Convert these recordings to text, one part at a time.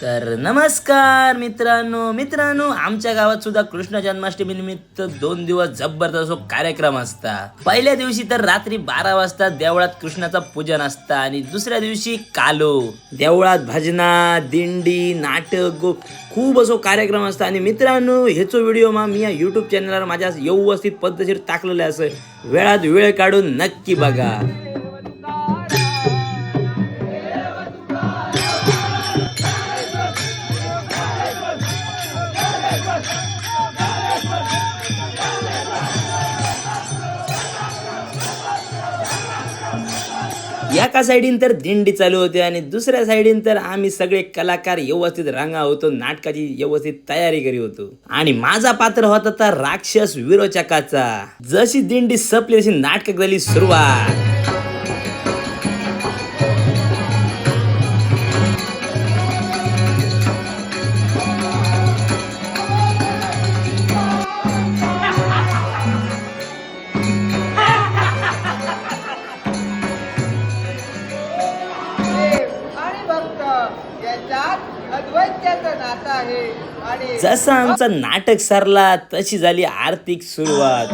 तर नमस्कार मित्रांनो मित्रांनो आमच्या गावात सुद्धा कृष्ण जन्माष्टमी निमित्त दोन दिवस जबरदस्त असो कार्यक्रम असता. पहिल्या दिवशी तर रात्री बारा वाजता देवळात कृष्णाचा पूजन असता आणि दुसऱ्या दिवशी कालो. देवळात भजना दिंडी नाटक खूप असो कार्यक्रम असता. आणि मित्रांनो ह्याचो व्हिडिओ मा मी या युट्यूब चॅनलवर माझ्या व्यवस्थित पद्धतीर टाकलेलं असं वेळात वेळ काढून नक्की बघा. एका साईडीन तर दिंडी चालू होते आणि दुसऱ्या साईडीन तर आम्ही सगळे कलाकार व्यवस्थित रंगा होतो नाटकाची व्यवस्थित तयारी करी होतो. आणि माझा पात्र होता तर राक्षस विरोचकाचा. जशी दिंडी सपली तशी नाटक झाली सुरुवात. यांच्यात अद्वैत्याचं नातं आहे. आणि जसं आमचं नाटक सरला तशी झाली आर्थिक सुरुवात.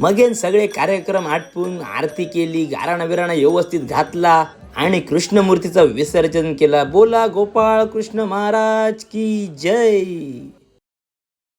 मगेन सगळे कार्यक्रम आटपून आरती केली गाराणा बिराणा व्यवस्थित घातला आणि कृष्णमूर्तीचं विसर्जन केला. बोला गोपाळ कृष्ण महाराज की जय.